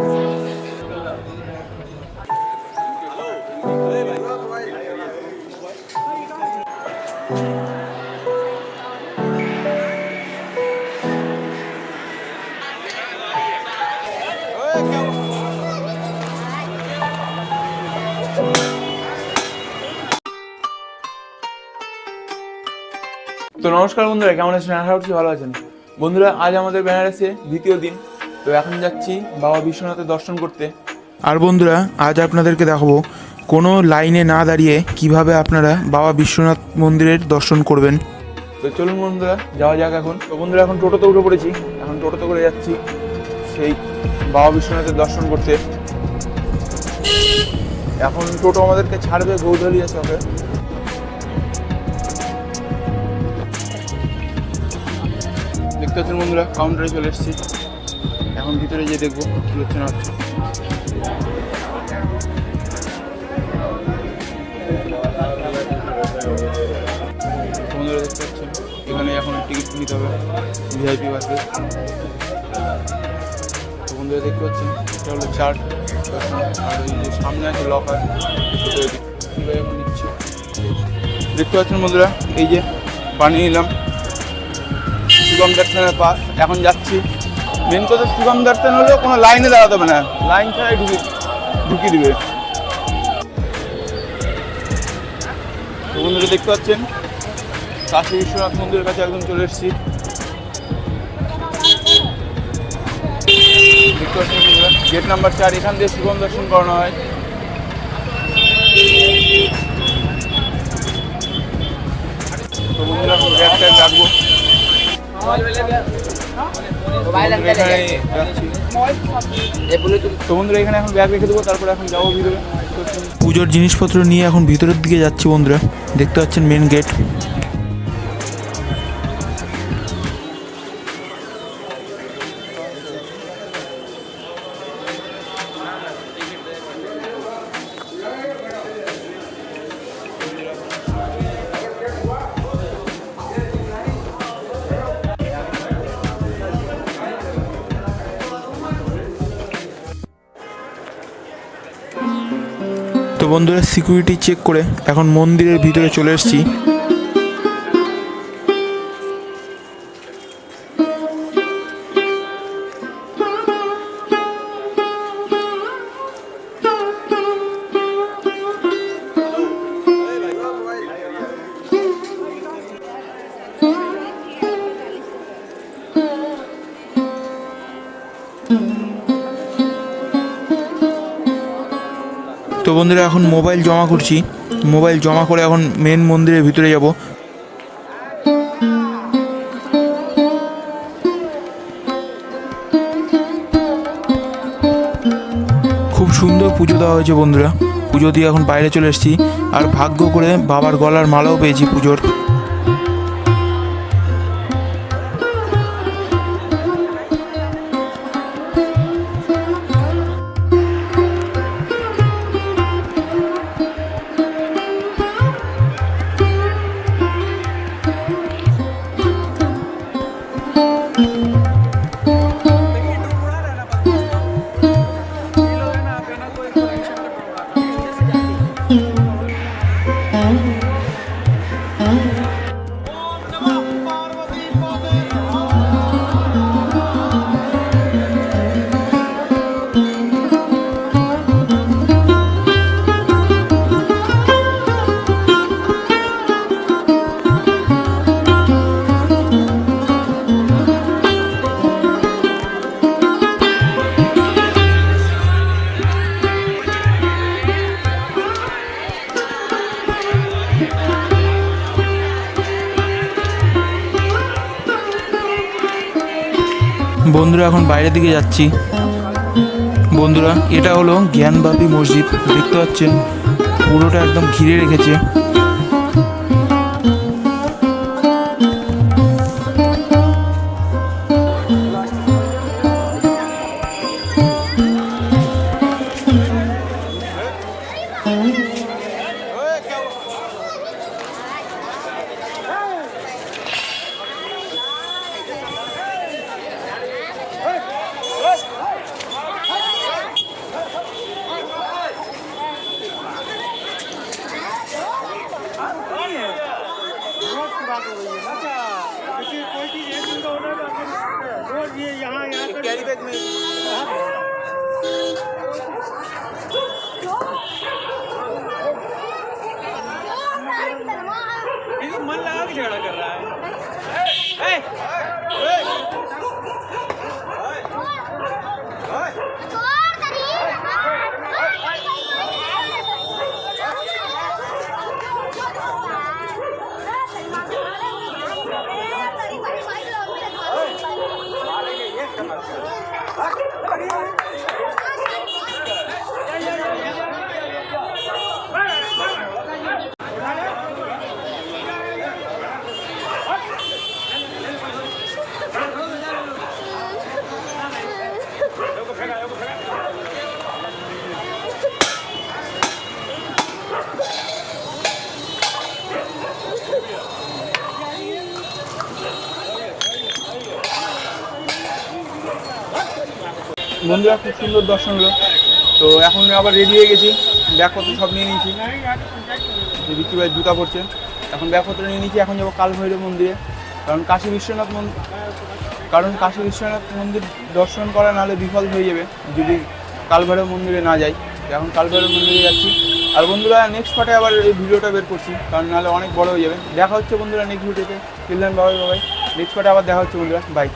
তো নমস্কার বন্ধুরা, কেমন আছেন? আশা করছি ভালো আছেন। বন্ধুরা, আজ আমাদের বেনারসে দ্বিতীয় দিন। তো এখন যাচ্ছি বাবা বিশ্বনাথের দর্শন করতে। আর বন্ধুরা আজ আপনাদেরকে দেখাবো কোনো লাইনে না দাঁড়িয়ে কীভাবে আপনারা বাবা বিশ্বনাথ মন্দিরের দর্শন করবেন। তো চলুন বন্ধুরা যাওয়া যাক এখন। তো বন্ধুরা এখন টোটোতে উঠে পড়েছি। এখন টোটোতে করে যাচ্ছি সেই বাবা বিশ্বনাথের দর্শন করতে। এখন টোটো আমাদেরকে ছাড়বে গৌধলিয়া চকে দেখতে পাচ্ছেন বন্ধুরা কাউন্টারে চলে এসেছি। এখন ভিতরে গিয়ে দেখব কি হচ্ছে না হচ্ছে। দেখতে পাচ্ছেন, এখানে এখন টিকিট নিতে হবে ভিআইপি বাসে বন্ধুরা দেখতে পাচ্ছেন, এটা হলো চার্ট। আর ওই যে সামনে আছে লকার কীভাবে নিচ্ছে? দেখতে পাচ্ছেন বন্ধুরা, এই যে পানি নিলাম। সুগম দর্শনের পাস এখন যাচ্ছি। মেন কথা সুগম দর্শন হলেও কোনো লাইনে দাঁড়াতে হবে না। লাইন ছাড়াই ঢুকে ঢুকিয়ে দিবে। বন্ধুরা দেখতে পাচ্ছেন, কাশী বিশ্বনাথ মন্দিরের কাছে একদম চলে এসেছি। দেখতে পাচ্ছেন গেট নাম্বার চার, এখান দিয়ে শুভম দর্শন করানো হয়। তো বন্ধুরা রাখব তো বন্ধুরা এখানে এখন ব্যাগ রেখে দেবো তারপরে এখন যাব ভিতরে। পুজোর জিনিসপত্র নিয়ে এখন ভিতরের দিকে যাচ্ছি বন্ধুরা। দেখতে পাচ্ছেন মেন গেট বন্ধুরা সিকিউরিটি চেক করে এখন মন্দিরের ভিতরে চলে এসেছি। তো বন্ধুরা, এখন মোবাইল জমা করছি। মোবাইল জমা করে এখন মেন মন্দিরের ভিতরে যাব। খুব সুন্দর পুজো দেওয়া হয়েছে বন্ধুরা। পুজো দিয়ে এখন বাইরে চলে এসেছি। আর ভাগ্য করে বাবার গলার মালাও পেয়েছি পুজোর। Huh? বন্ধুরা, এখন বাইরের দিকে যাচ্ছি। বন্ধুরা, এটা হলো জ্ঞানবাপী মসজিদ। দেখতে পাচ্ছেন, পুরোটা একদম ঘিরে রেখেছে। कैरी बैग में। हाँ। मन लगा के झगड़ा कर रहा है। ए, ए, ए, ए, ए, ए, ए, বন্ধুরা খুব সুন্দর দর্শন হলো তো এখন আবার রেডি হয়ে গেছি। ব্যাগপত্র সব নিয়ে নিয়েছি। বিক্রি ভাই জুতা পড়ছে এখন ব্যাগপত্র নিয়ে নিয়েছি, এখন যাব কাল ভৈরব মন্দিরে। কারণ কাশী বিশ্বনাথ মন্দির কারণ কাশী বিশ্বনাথ মন্দির দর্শন করা নাহলে বিফল হয়ে যাবে, যদি কাল ভৈরব মন্দিরে না যাই। এখন কাল ভৈরব মন্দিরে যাচ্ছি। আর বন্ধুরা নেক্সট পার্টে আবার এই ভিডিওটা বের করছি, কারণ নাহলে অনেক বড় হয়ে যাবে। দেখা হচ্ছে বন্ধুরা নেক্সট ভিডিওতে চিলড্রেন বাবাই বাবাই নেক্সট পার্টে আবার দেখা হচ্ছে বন্ধুরা। বাই